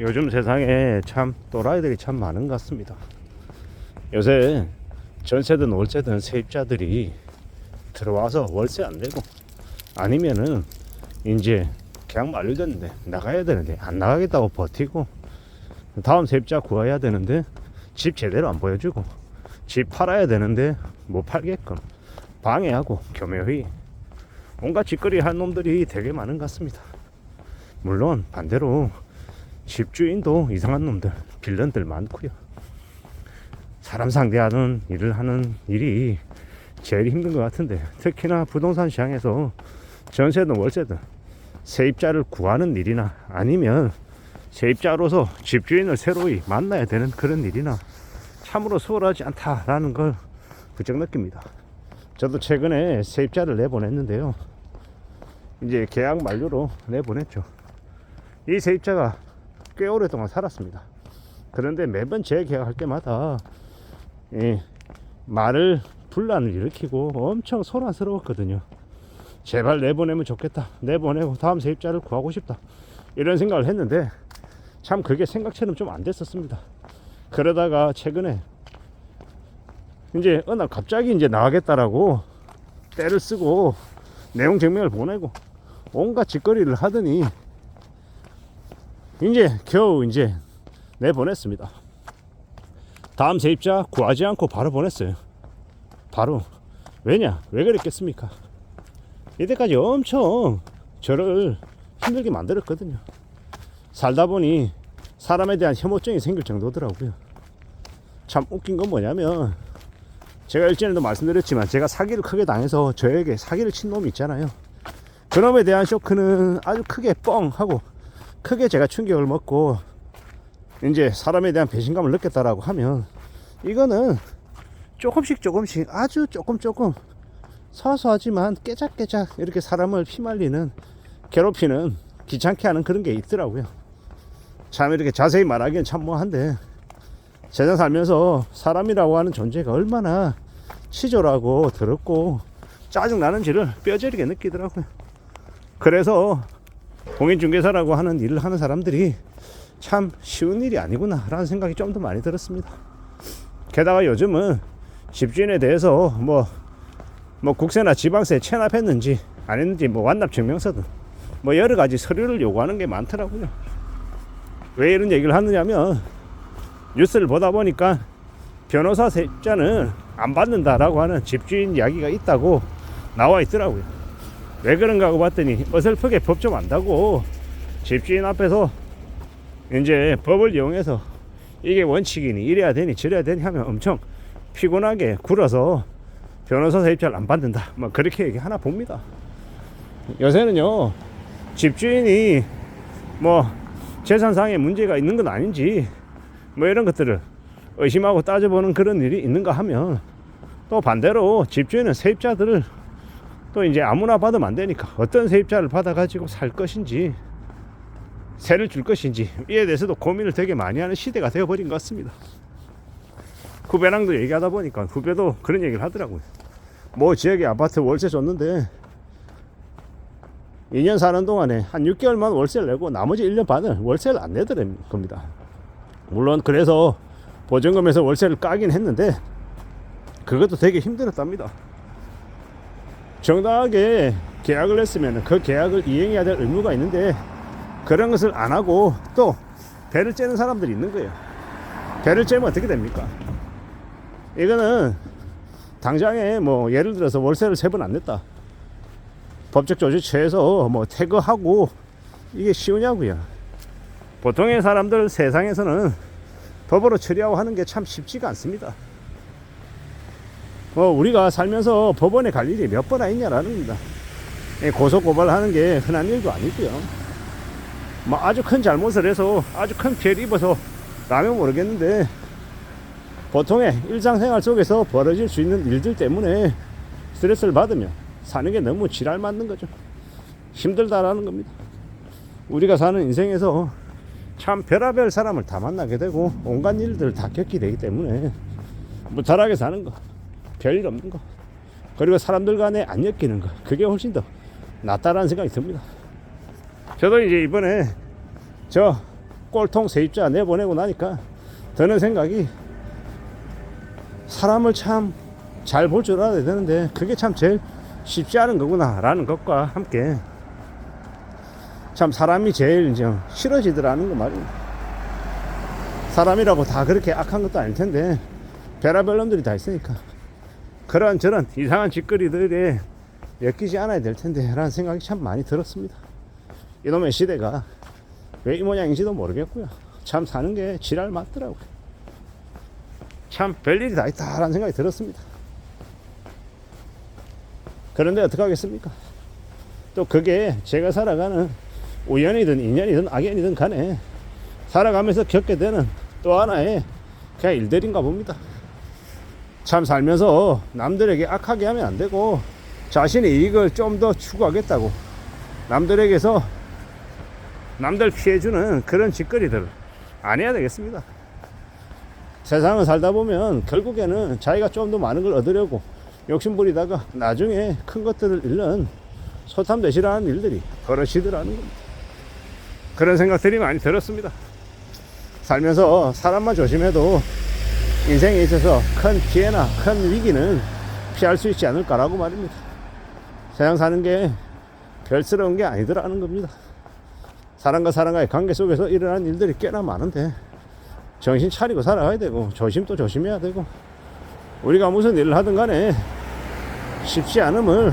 요즘 세상에 참 또라이들이 참 많은 것 같습니다. 요새 전세든 월세든 세입자들이 들어와서 월세 안 내고 아니면은 이제 계약 만료됐는데 나가야 되는데 안 나가겠다고 버티고 다음 세입자 구해야 되는데 집 제대로 안 보여주고 집 팔아야 되는데 못 팔게끔 방해하고 교묘히 온갖 짓거리 한 놈들이 되게 많은 것 같습니다. 물론 반대로 집주인도 이상한 놈들, 빌런들 많고요. 사람 상대하는 일을 하는 일이 제일 힘든 것 같은데 특히나 부동산 시장에서 전세든 월세든 세입자를 구하는 일이나 아니면 세입자로서 집주인을 새로이 만나야 되는 그런 일이나 참으로 수월하지 않다라는 걸 부쩍 느낍니다. 저도 최근에 세입자를 내보냈는데요. 이제 계약 만료로 내보냈죠. 이 세입자가 꽤 오랫동안 살았습니다. 그런데 매번 재계약할 때마다 예, 말을 분란을 일으키고 엄청 소란스러웠거든요. 제발 내보내면 좋겠다. 내보내고 다음 세입자를 구하고 싶다. 이런 생각을 했는데 참 그게 생각처럼 좀 안 됐었습니다. 그러다가 최근에 이제 어느 날 갑자기 이제 나가겠다라고 때를 쓰고 내용 증명을 보내고 온갖 짓거리를 하더니 이제 겨우 이제 내보냈습니다. 다음 세입자 구하지 않고 바로 보냈어요. 바로 왜냐? 왜 그랬겠습니까? 이때까지 엄청 저를 힘들게 만들었거든요. 살다 보니 사람에 대한 혐오증이 생길 정도더라고요. 참 웃긴 건 뭐냐면 제가 일전에도 말씀드렸지만 제가 사기를 크게 당해서 저에게 사기를 친 놈이 있잖아요. 그놈에 대한 쇼크는 아주 크게 뻥 하고 크게 제가 충격을 먹고 이제 사람에 대한 배신감을 느꼈다라고 하면 이거는 조금씩 조금씩 아주 조금 조금 사소하지만 깨작깨작 이렇게 사람을 휘말리는 괴롭히는 귀찮게 하는 그런 게 있더라고요. 참 이렇게 자세히 말하기는 참 뭐한데 세상 살면서 사람이라고 하는 존재가 얼마나 치졸하고 더럽고 짜증나는지를 뼈저리게 느끼더라고요. 그래서 공인중개사라고 하는 일을 하는 사람들이 참 쉬운 일이 아니구나 라는 생각이 좀 더 많이 들었습니다. 게다가 요즘은 집주인에 대해서 뭐, 뭐 국세나 지방세 체납했는지 안 했는지 뭐 완납 증명서든 뭐 여러 가지 서류를 요구하는 게 많더라고요. 왜 이런 얘기를 하느냐면 뉴스를 보다 보니까 변호사 세입자는 안 받는다라고 하는 집주인 이야기가 있다고 나와 있더라고요. 왜 그런가 하고 봤더니 어설프게 법 좀 안다고 집주인 앞에서 이제 법을 이용해서 이게 원칙이니 이래야 되니 저래야 되니 하면 엄청 피곤하게 굴어서 변호사 세입자를 안 받는다. 뭐 그렇게 얘기하나 봅니다. 요새는요 집주인이 뭐 재산상에 문제가 있는 건 아닌지 뭐 이런 것들을 의심하고 따져보는 그런 일이 있는가 하면 또 반대로 집주인은 세입자들을 또 이제 아무나 받으면 안 되니까 어떤 세입자를 받아가지고 살 것인지 세를 줄 것인지 이에 대해서도 고민을 되게 많이 하는 시대가 되어버린 것 같습니다. 후배랑도 얘기하다 보니까 후배도 그런 얘기를 하더라고요. 뭐 지역에 아파트 월세 줬는데 2년 사는 동안에 한 6개월만 월세를 내고 나머지 1년 반을 월세를 안 내더랍 겁니다. 물론 그래서 보증금에서 월세를 까긴 했는데 그것도 되게 힘들었답니다. 정당하게 계약을 했으면 그 계약을 이행해야 될 의무가 있는데 그런 것을 안 하고 또 배를 째는 사람들이 있는 거예요. 배를 째면 어떻게 됩니까? 이거는 당장에 뭐 예를 들어서 월세를 세 번 안 냈다. 법적 조치 취해서 뭐 퇴거하고 이게 쉬우냐고요. 보통의 사람들 세상에서는 법으로 처리하고 하는 게 참 쉽지가 않습니다. 어, 우리가 살면서 법원에 갈 일이 몇 번이나 있냐라는 겁니다. 예, 고소 고발하는 게 흔한 일도 아니고요. 뭐 아주 큰 잘못을 해서 아주 큰 피해를 입어서 라면 모르겠는데 보통의 일상생활 속에서 벌어질 수 있는 일들 때문에 스트레스를 받으면 사는 게 너무 지랄 맞는 거죠. 힘들다라는 겁니다. 우리가 사는 인생에서 참 별의별 사람을 다 만나게 되고 온갖 일들을 다 겪게 되기 때문에 무탈하게 사는 거 별일 없는 거. 그리고 사람들 간에 안 엮이는 거. 그게 훨씬 더 낫다라는 생각이 듭니다. 저도 이제 이번에 저 꼴통 세입자 내보내고 나니까 드는 생각이 사람을 참 잘 볼 줄 알아야 되는데 그게 참 제일 쉽지 않은 거구나라는 것과 함께 참 사람이 제일 이제 싫어지더라는 거 말입니다. 사람이라고 다 그렇게 악한 것도 아닐 텐데 별의별 놈들이 다 있으니까 그런 저런 이상한 짓거리들에 엮이지 않아야 될 텐데 라는 생각이 참 많이 들었습니다. 이놈의 시대가 왜 이 모양인지도 모르겠고요. 참 사는 게 지랄 맞더라고요. 참 별일이 다 있다라는 생각이 들었습니다. 그런데 어떡하겠습니까? 또 그게 제가 살아가는 우연이든 인연이든 악연이든 간에 살아가면서 겪게 되는 또 하나의 그냥 일들인가 봅니다. 참 살면서 남들에게 악하게 하면 안 되고 자신의 이익을 좀 더 추구하겠다고 남들에게서 남들 피해주는 그런 짓거리들 안 해야 되겠습니다. 세상을 살다 보면 결국에는 자기가 좀 더 많은 걸 얻으려고 욕심부리다가 나중에 큰 것들을 잃는 소탐대시라는 일들이 벌어지더라는 겁니다. 그런 생각들이 많이 들었습니다. 살면서 사람만 조심해도 인생에 있어서 큰 피해나 큰 위기는 피할 수 있지 않을까라고 말입니다. 세상 사는 게 별스러운 게 아니더라는 겁니다. 사람과 사람과의 관계 속에서 일어나는 일들이 꽤나 많은데 정신 차리고 살아가야 되고 조심도 조심해야 되고 우리가 무슨 일을 하든 간에 쉽지 않음을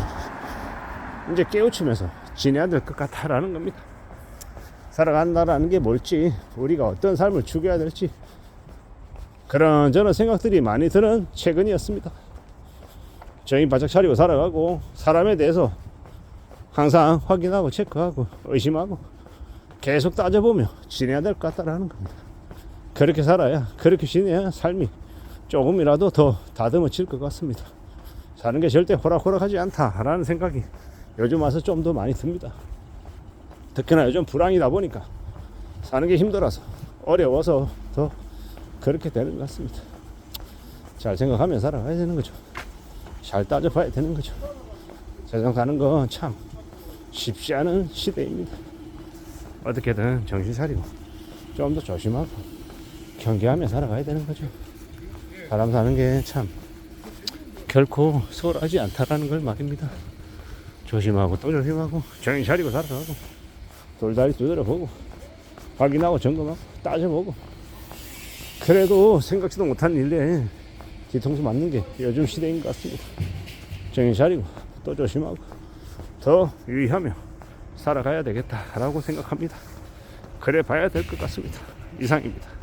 이제 깨우치면서 지내야 될 것 같다라는 겁니다. 살아간다라는 게 뭘지 우리가 어떤 삶을 추구해야 될지 그런 저런 생각들이 많이 드는 최근이었습니다. 정신 바짝 차리고 살아가고 사람에 대해서 항상 확인하고 체크하고 의심하고 계속 따져보며 지내야 될 것 같다라는 겁니다. 그렇게 살아야 그렇게 지내야 삶이 조금이라도 더 다듬어질 것 같습니다. 사는 게 절대 호락호락하지 않다라는 생각이 요즘 와서 좀 더 많이 듭니다. 특히나 요즘 불황이다 보니까 사는 게 힘들어서 어려워서 더 그렇게 되는 것 같습니다. 잘 생각하며 살아가야 되는 거죠. 잘 따져봐야 되는 거죠. 세상 사는 건 참 쉽지 않은 시대입니다. 어떻게든 정신 차리고 좀 더 조심하고 경계하며 살아가야 되는 거죠. 사람 사는 게 참 결코 수월하지 않다라는 걸 말입니다. 조심하고 또 조심하고 정신 차리고 살아가고 돌다리 두드려 보고 확인하고 점검하고 따져보고 그래도 생각지도 못한 일에 뒤통수 맞는 게 요즘 시대인 것 같습니다. 정신 차리고 또 조심하고 더 유의하며 살아가야 되겠다라고 생각합니다. 그래 봐야 될 것 같습니다. 이상입니다.